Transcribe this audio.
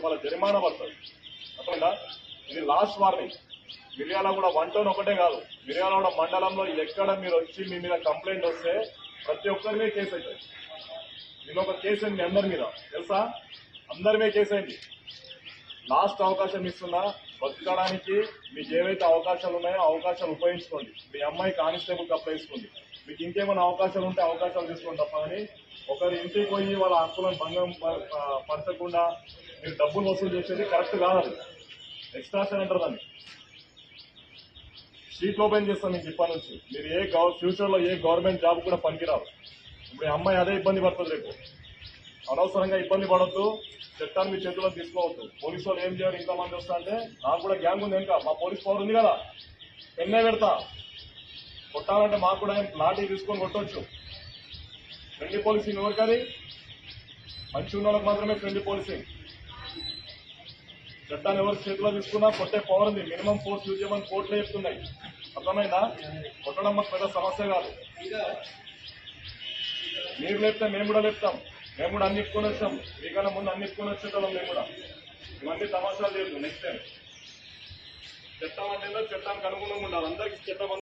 రూపాయల జరిమానా పడుతుంది. అర్థమైందా? ఇది last warning Miryalaguda one town ఒకటే కాదు. మిర్యాలగూడ మండలంలో ఎక్కడ మీరు వచ్చి మీ మీద కంప్లైంట్ వస్తే ప్రతి ఒక్కరిమే కేసు అవుతుంది. నేను ఒక కేసు అయింది మీ అందరి మీద. తెలుసా? అందరి మీద కేసు అయింది. లాస్ట్ అవకాశం ఇస్తున్నా బతకడానికి మీకు ఏవైతే అవకాశాలు ఉన్నాయో అవకాశాలు ఉపయోగించుకోండి. మీ అమ్మాయి కానిస్టేబుల్కి అప్లై చేసుకోండి మీకు ఇంకేమైనా అవకాశాలు ఉంటే అవకాశాలు తీసుకోండి తప్ప అని ఒకరి ఇంటికి పోయి వాళ్ళ హక్కులను భంగం ప- పరచకుండా మీరు డబ్బులు వసూలు చేసేది కరెక్ట్ కాదు. ఎక్స్ట్రాషన్ అంటారు దాన్ని స్ట్రీట్ ఓపెన్ చేస్తాను మీకు ఇప్పటి నుంచి. మీరు ఏ గవ ఏ గవర్నమెంట్ జాబ్ కూడా పనికిరావు ఇప్పుడు అమ్మాయి అదే ఇబ్బంది పడుతుంది రేపు. అనవసరంగా ఇబ్బంది పడద్దు. చట్టాన్ని మీ చేతిలో తీసుకోవద్దు. పోలీసు వాళ్ళు ఏం చేయాలి ఇంతమంది వస్తారంటే నాకు కూడా గ్యాంగ్ ఉంది ఇంకా మా పోలీస్ పవర్ ఉంది కదా. ఎన్నే పెడతా. కొట్టాలంటే మాకు కూడా లాఠీ తీసుకొని కొట్టవచ్చు ఫ్రెండ్లీ పోలీసింగ్ ఎవరికది మంచి ఉన్న వాళ్ళకి మాత్రమే ఫ్రెండ్లీ పోలీసింగ్. చట్టాన్ని ఎవరు చేతిలో తీసుకున్నా కొట్టే పవర్ ఉంది. మినిమం ఫోర్స్ యూజ్ చేయమని కోర్టులో చెప్తున్నాయి. అర్థమైందా? కొట్టడం మాకు పెద్ద సమస్య కాదు. మీరు లేపితే మేము కూడా లేపుతాం. మేము కూడా అన్ని ఇప్పుకొని వచ్చాం మీకన్నా ముందు అన్ని ఇప్పుకొని వచ్చేటోళ్ళం మేము కూడా. ఇవన్నీ తమాషాలు చేయదు నెక్స్ట్ టైం చట్టం అంటే చట్టానికి అనుగుణంగా ఉండాలి. అందరికీ చట్టం